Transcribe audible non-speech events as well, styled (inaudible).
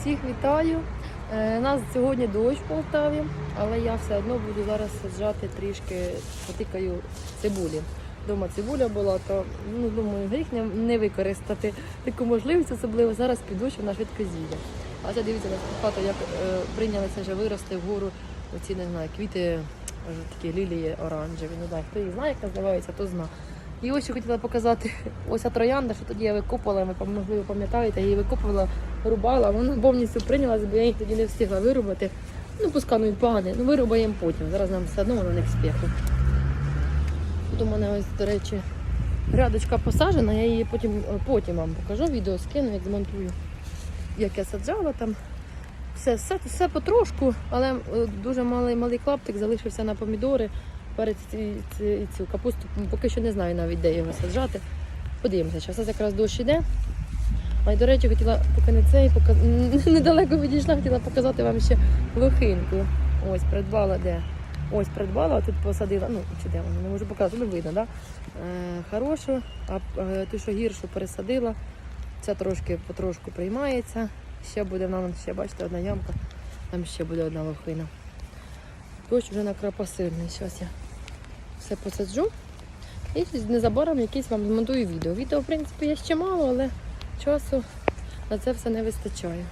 Всіх вітаю. Е, нас сьогодні дощ в Полтаві, але я все одно буду зараз саджати трішки, потикаю цибулі. Дома цибуля була, то ну, думаю, гріх не, використати таку можливість, особливо зараз під дощ вона швидко зійде. А це дивіться, у нас хата як е, прийнялися вже вирости вгору оці не знаю, квіти, е, такі лілії оранжеві. Не знаю, хто їх знає, як називається, то зна. І ось що хотіла показати, (laughs) ось троянда, що тоді я викопала, ви можливо пам'ятаєте, я її викопувала, рубала, вона повністю прийнялась, бо я їх тоді не встигла вирубати. Ну, пускану погане, ну вирубаємо потім. Зараз нам все одно воно не в спеку. Тут у мене ось, до речі, грядочка посаджена, я її потім, потім вам покажу, відео скину, як змонтую, як я саджала там. Все, все, все потрошку, але е, дуже малий малий клаптик залишився на помідори, перець і, цю капусту. Поки що не знаю навіть, де його саджати. Подивимося, зараз якраз дощ іде. А й до речі, хотіла, поки не цей, поки (laughs) недалеко відійшла, хотіла показати вам ще лохинку. Ось придбала де. Ось придбала, а тут посадила. Ну, чи де вона, не можу показати, ну видно, да? Е, хорошу, а е, ту, що гіршу пересадила. Ця трошки потрошку приймається. Ще буде в нас, ще бачите, одна ямка, там ще буде одна лохина. Дощ вже накрапа сильний. Зараз я все посаджу. І незабаром якийсь вам змонтую відео. Відео, в принципі, є ще мало, але часу на це все не вистачає.